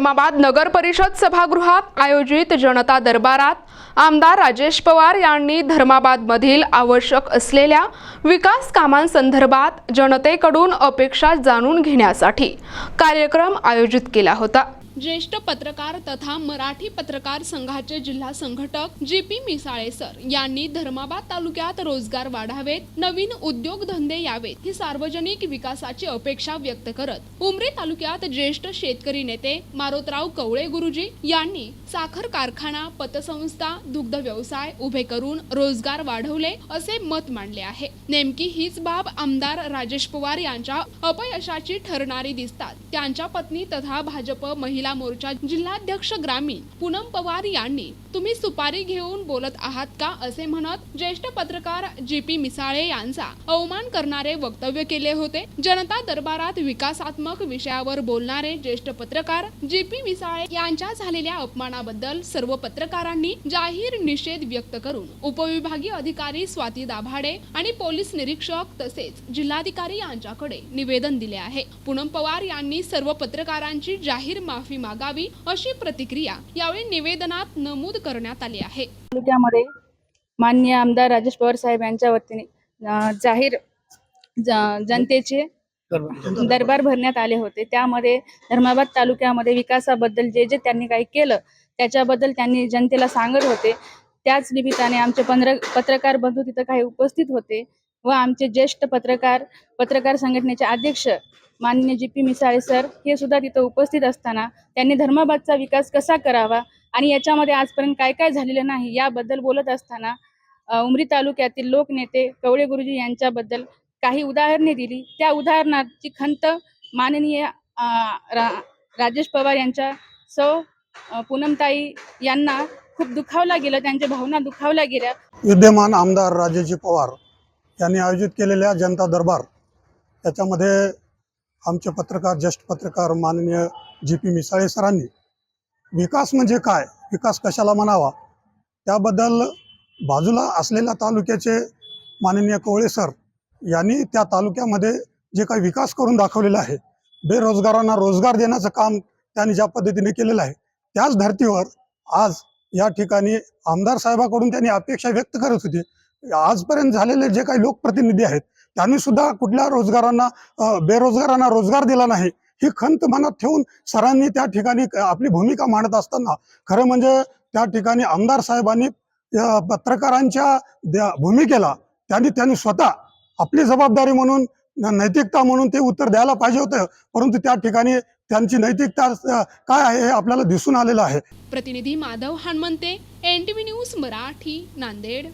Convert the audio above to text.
धर्माबाद नगर परिषद सभागृहात आयोजित जनता दरबारात आमदार राजेश पवार यांनी धर्माबादमधील आवश्यक असलेल्या विकास कामांसंदर्भात जनतेकडून अपेक्षा जाणून घेण्यासाठी कार्यक्रम आयोजित केला होता. ज्येष्ठ पत्रकार तथा मराठी पत्रकार संघाचे जिल्हा संघटक जी पी मिसाळे सर यांनी धर्माबाद तालुक्यात रोजगार वाढावेत नवीन उद्योगधंदे यावेत ही सार्वजनिक विकासाची अपेक्षा व्यक्त करत उमरी तालुक्यात ज्येष्ठ शेतकरी नेते मारोतराव कवळे गुरुजी यांनी साखर कारखाना पतसंस्था दुग्ध व्यवसाय उभे करून रोजगार वाढवले असे मत मांडले आहे. नेमकी हीच बाब आमदार राजेश पवार यांच्या अपयशाची ठरणारी दिसतात. त्यांच्या पत्नी तथा भाजप महिला मोर्चा जिल्हाध्यक्ष ग्रामीण पूनम पवार यांनी तुम्ही सुपारी घेऊन बोलत आहात का? असे म्हणत ज्येष्ठ पत्रकार जी पी मिसाळे यांचा अवमान करणारे वक्तव्य केले होते. जनता दरबारात विकासात्मक विषयावर बोलणारे ज्येष्ठ पत्रकार जी पी मिसाळे यांच्या झालेल्या अपमानाबद्दल सर्व पत्रकारांनी जाहीर निषेध व्यक्त करून उपविभागीय अधिकारी स्वाती दाभाडे आणि पोलीस निरीक्षक तसेच जिल्हाधिकारी यांच्याकडे निवेदन दिले आहे. पूनम पवार यांनी सर्व पत्रकारांची जाहीर माफी मागावी अशी प्रतिक्रिया यावेळी निवेदनात नमूद करण्यात आली आहे. तालुक्यामध्ये माननीय आमदार राजेश पवार साहेब यांच्या वतीने जाहीर जनतेचे दरबार भरण्यात आले होते. त्यामध्ये धर्माबाद तालुक्यामध्ये विकासाबद्दल जे जे त्यांनी काही केलं त्याच्याबद्दल त्यांनी जनतेला सांगत होते. त्याच निमित्ताने आमचे पंधरा पत्रकार बंधू तिथं काही उपस्थित होते. व आमचे ज्येष्ठ पत्रकार पत्रकार संघटनेचे अध्यक्ष माननीय जी पी मिसाळे सर हे सुद्धा तिथं उपस्थित असताना त्यांनी धर्माबादचा विकास कसा करावा आणि याच्यामध्ये आजपर्यंत काय काय झालेलं नाही याबद्दल बोलत असताना उमरी तालुक्यातील लोकनेते कवळे गुरुजी यांच्याबद्दल काही उदाहरणे दिली. त्या उदाहरणाची खंत माननीय रा- राजेश पवार यांच्या सौ पूनमताई यांना खूप दुखावला गेलं त्यांच्या भावना दुखावल्या गेल्या. विद्यमान आमदार राजेजी पवार यांनी आयोजित केलेल्या जनता दरबार त्याच्यामध्ये आमचे पत्रकार ज्येष्ठ पत्रकार माननीय जी पी मिसाळे सरांनी विकास म्हणजे काय विकास कशाला म्हणावा त्याबद्दल बाजूला असलेल्या तालुक्याचे माननीय कवळे सर यांनी त्या तालुक्यामध्ये जे काही विकास करून दाखवलेला आहे बेरोजगारांना रोजगार देण्याचं काम त्यांनी ज्या पद्धतीने केलेलं आहे त्याच धर्तीवर आज या ठिकाणी आमदार साहेबाकडून त्यांनी अपेक्षा व्यक्त करत होती आजपर्यंत झालेले जे काही लोकप्रतिनिधी आहेत त्यांनी सुद्धा कुठल्या रोजगारांना बेरोजगारांना रोजगार दिला नाही. ही खंत मनात ठेवून सरांनी त्या ठिकाणी आपली भूमिका मांडत असताना खरं म्हणजे त्या ठिकाणी आमदार साहेबांनी पत्रकारांच्या भूमिकेला त्यांनी त्यांनी स्वतः आपली जबाबदारी म्हणून नैतिकता म्हणून ते उत्तर द्यायला पाहिजे होतं. परंतु त्या ठिकाणी त्यांची नैतिकता काय आहे हे आपल्याला दिसून आलेलं आहे. प्रतिनिधी माधव हणमंते एनटीव्ही न्यूज मराठी नांदेड.